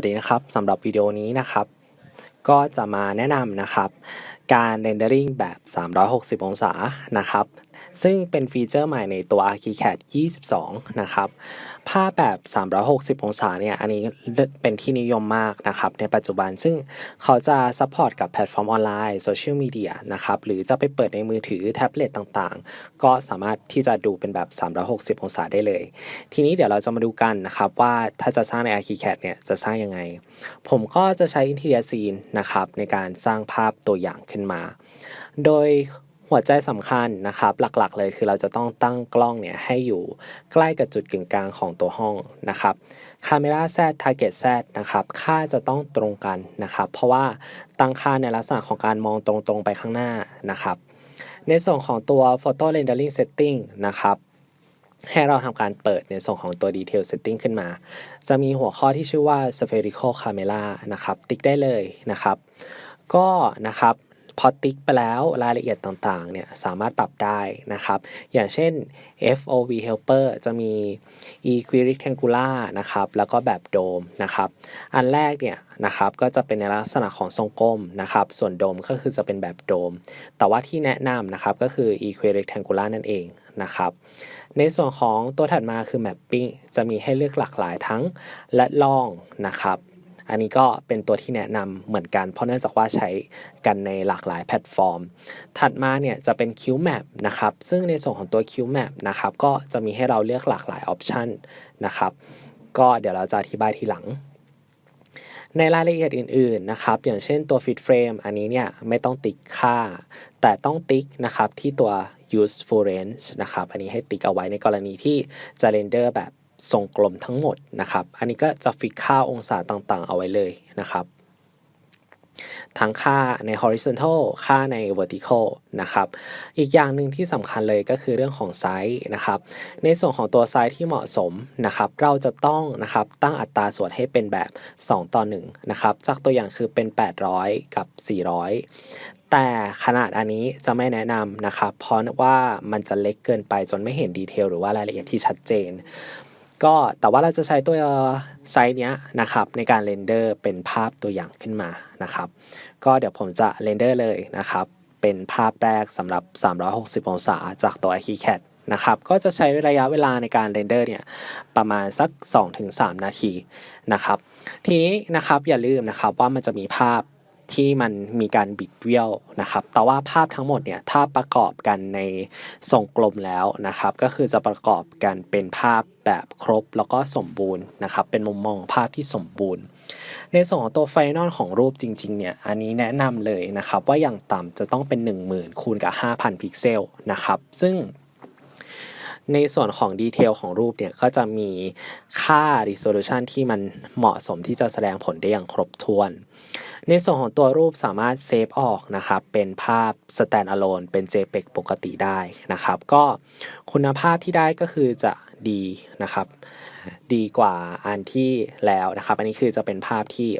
สวัสดีนะครับสำหรับวิดีโอนี้นะครับ ก็จะมาแนะนำนะครับ การเรนเดอริงแบบ 360 องศานะครับ ซึ่งเป็นฟีเจอร์ใหม่ในตัว ArchiCAD 22 นะครับ ภาพแบบ 360 องศาเนี่ย อันนี้เป็นที่นิยมมากนะครับ ในปัจจุบันซึ่งเขาจะซัพพอร์ตกับแพลตฟอร์มออนไลน์โซเชียลมีเดียนะครับ หรือจะไปเปิดในมือถือแท็บเล็ตต่างๆ ก็สามารถที่จะดูเป็นแบบ 360 องศาได้เลย ทีนี้เดี๋ยวเราจะมาดูกันนะครับว่าถ้าจะสร้างใน ArchiCAD เนี่ยจะสร้างยังไง ผมก็จะใช้ Interior Scene นะครับในการสร้างภาพตัวอย่างขึ้นมา โดย หัวใจสำคัญนะครับ หลักๆ เลยคือเราจะต้องตั้งกล้องเนี่ยให้อยู่ใกล้กับจุดกึ่งกลางของตัวห้องนะครับ Camera Z Target Z นะครับ ค่าจะต้องตรงกันนะครับ เพราะว่าตั้งค่าในลักษณะของการมองตรงๆไปข้างหน้านะครับ ในส่วนของตัว Photo Rendering Setting นะครับให้เราทำการเปิดในส่วนของตัว Detail Setting ขึ้นมา จะมีหัวข้อที่ชื่อว่า Spherical Camera นะครับ ติ๊กได้เลยนะครับ ก็นะครับ พอติ๊กไปแล้วรายละเอียดต่างๆเนี่ยสามารถปรับได้นะครับ อย่างเช่น FOV Helper จะมี Equirectangular นะครับ แล้วก็แบบโดมนะครับ อันแรกเนี่ยนะครับก็จะเป็นในลักษณะของทรงกลมนะครับ ส่วนโดมก็คือจะเป็นแบบโดม แต่ว่าที่แนะนำนะครับก็คือ Equirectangular นั่นเองนะครับในส่วนของตัวถัดมาคือ Mapping จะมีให้เลือกหลากหลายทั้งและล่องนะครับ อันนี้ก็เป็นตัวที่แนะนำเหมือนกัน เพราะเนื่องจากว่าใช้กันในหลากหลายแพลตฟอร์ม ถัดมาเนี่ยจะเป็น Q Map นะครับ ซึ่งในส่วนของตัว Q Map นะครับก็จะมีให้เราเลือกหลากหลายออปชันนะครับก็เดี๋ยวเราจะอธิบายทีหลังในรายละเอียดอื่นๆนะครับ อย่างเช่นตัว Fit Frame อันนี้เนี่ยไม่ต้องติ๊กค่า แต่ต้องติ๊กนะครับที่ตัว useful range นะครับ อันนี้ให้ติ๊กเอาไว้ในกรณีที่จะเรนเดอร์แบบ ทรงกลมทั้งหมดนะครับ อันนี้ก็จะฟิกค่าองศาต่างๆ เอาไว้เลยนะครับ ทั้งค่าใน horizontal ค่าใน vertical นะครับ อีกอย่างหนึ่งที่สำคัญเลยก็คือเรื่องของไซส์นะครับ ในส่วนของตัวไซส์ที่เหมาะสมนะครับ เราจะต้องนะครับตั้งอัตราส่วนให้เป็นแบบ 2 ต่อ1นะครับ จากตัวอย่างคือเป็น 800 กับ 400แต่ขนาดอันนี้จะไม่แนะนำนะครับ เพราะว่ามันจะเล็กเกินไปจนไม่เห็นดีเทลหรือว่ารายละเอียดที่ชัดเจน ก็แต่ว่าเราจะใช้ตัวไซส์เนี้ยนะครับในการเรนเดอร์เป็นภาพตัวอย่างขึ้นมานะครับ ก็เดี๋ยวผมจะเรนเดอร์เลยนะครับ เป็นภาพแรกสำหรับ 360 องศาจากตัว AKICAD นะครับ ก็จะใช้ระยะเวลาในการเรนเดอร์เนี่ยประมาณสัก 2-3 นาทีนะครับ ทีนี้นะครับอย่าลืมนะครับว่ามันจะมีภาพ ที่มันมีการบิดเบี้ยวนะครับ แต่ว่าภาพทั้งหมดเนี่ยถ้าประกอบกันในทรงกลมแล้วนะครับ ก็คือจะประกอบกันเป็นภาพแบบครบแล้วก็สมบูรณ์นะครับ เป็นมุมมองภาพที่สมบูรณ์ ในส่วนของตัวไฟนอลของรูปจริงๆเนี่ยอันนี้แนะนำเลยนะครับ ว่าอย่างต่ำจะต้องเป็น 10,000คูณกับ 5,000 พิกเซลนะครับ ซึ่งในส่วนของดีเทลของรูปเนี่ยก็จะมีค่า resolution ที่มันเหมาะสมที่จะแสดงผลได้อย่างครบถ้วน ในส่วนของตัวรูปสามารถเซฟออกนะครับเป็นภาพ standalone เป็น JPEG ปกติได้นะครับ ก็คุณภาพที่ได้ก็คือจะดีนะครับ ดีกว่าอันที่แล้วนะครับ อันนี้คือจะเป็นภาพที่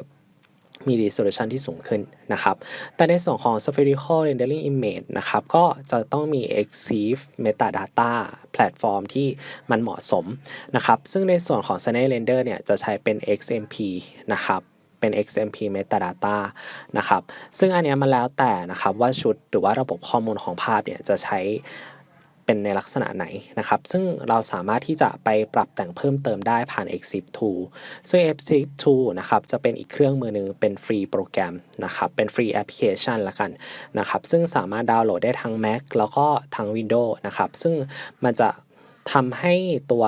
มี resolution ที่สูงขึ้นนะครับ แต่ในส่วนของ spherical rendering image นะครับ ก็จะต้องมี EXIF metadata แพลตฟอร์มที่มันเหมาะสมนะครับ ซึ่งในส่วนของ Scenario Render เนี่ย จะใช้เป็น XMP นะครับ เป็น XMP metadata นะครับซึ่งอันนี้มันแล้วแต่นะครับว่าชุดหรือว่าระบบข้อมูลของภาพเนี่ยจะใช้เป็นในลักษณะไหนนะครับ ซึ่งเราสามารถที่จะไปปรับแต่งเพิ่มเติมได้ผ่าน Exif 2 ซึ่ง Exif 2นะครับจะเป็นอีกเครื่องมือหนึ่งเป็นฟรีโปรแกรมนะครับ เป็นฟรีแอปพลิเคชันละกันนะครับ ซึ่งสามารถดาวน์โหลดได้ทั้ง Mac แล้วก็ทั้ง Windows นะครับ ซึ่งมันจะ ทำให้ตัว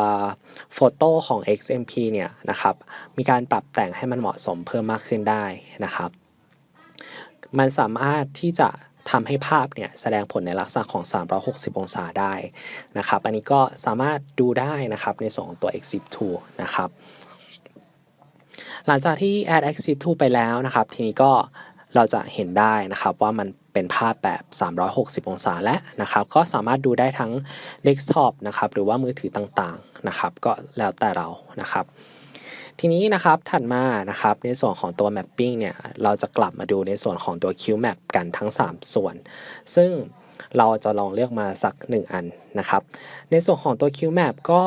โฟโต้ของ XMP เนี่ยนะครับมีการปรับแต่งให้มันเหมาะสมเพิ่มมากขึ้นได้นะครับ มันสามารถที่จะทำให้ภาพเนี่ยแสดงผลในลักษณะของ 360 องศาได้นะครับ อันนี้ก็สามารถดูได้นะครับในส่วนของตัว Exif Tool นะครับ หลังจากที่ add Exif Tool ไปแล้วนะครับ ทีนี้ก็เราจะเห็นได้นะครับว่ามัน เป็นภาพแบบ 360 องศาและนะครับก็สามารถดูได้ทั้ง desktop นะครับหรือว่ามือถือต่างๆนะครับก็แล้วแต่เรานะครับทีนี้นะครับถัดมานะครับในส่วนของตัว mapping เนี่ยเราจะกลับมาดูในส่วนของตัว QMap กันทั้ง 3 ส่วน ซึ่งเราจะลองเลือกมาสัก 1 อันนะครับ ในส่วนของตัว QMap ก็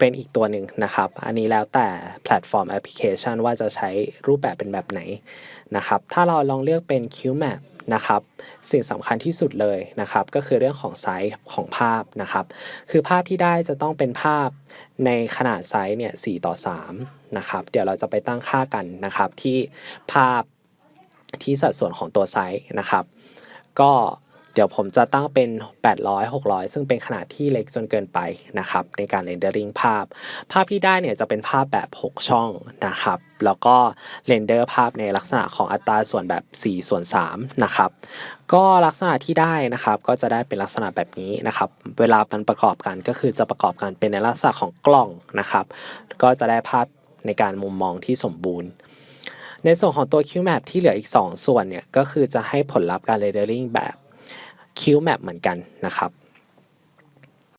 เป็นอีกตัวหนึ่งนะครับ อันนี้แล้วแต่แพลตฟอร์มแอปพลิเคชันว่าจะใช้รูปแบบเป็นแบบไหนนะครับ ถ้าเราลองเลือกเป็น QMap นะครับสิ่งสำคัญที่สุดเลยนะครับ ก็คือเรื่องของไซส์ของภาพนะครับ คือภาพที่ได้จะต้องเป็นภาพในขนาดไซส์เนี่ย4ต่อ3นะครับ เดี๋ยวเราจะไปตั้งค่ากันนะครับที่ภาพที่สัดส่วนของตัวไซส์นะครับ ก็ ดี๋ยวผมจะตั้งเป็น 800 600 ซึ่งเป็นขนาดที่เล็กจนเกินไปนะครับ ในการเรนเดอริงภาพ ภาพที่ได้เนี่ยจะเป็นภาพแบบ 6 ช่องนะครับ แล้วก็เรนเดอร์ภาพในลักษณะของอัตราส่วนแบบ 4 ส่วน3นะครับก็ลักษณะที่ได้นะครับก็จะได้เป็นลักษณะแบบนี้นะครับ เวลามันประกอบกันก็คือจะประกอบกันเป็นในลักษณะของกล้องนะครับ ก็จะได้ภาพในการมุมมองที่สมบูรณ์ในส่วนของตัว QMap ที่เหลืออีก 2 ส่วนเนี่ย ก็คือจะให้ผลลัพธ์การ rendering แบบ คิวแมปเหมือนกันนะครับ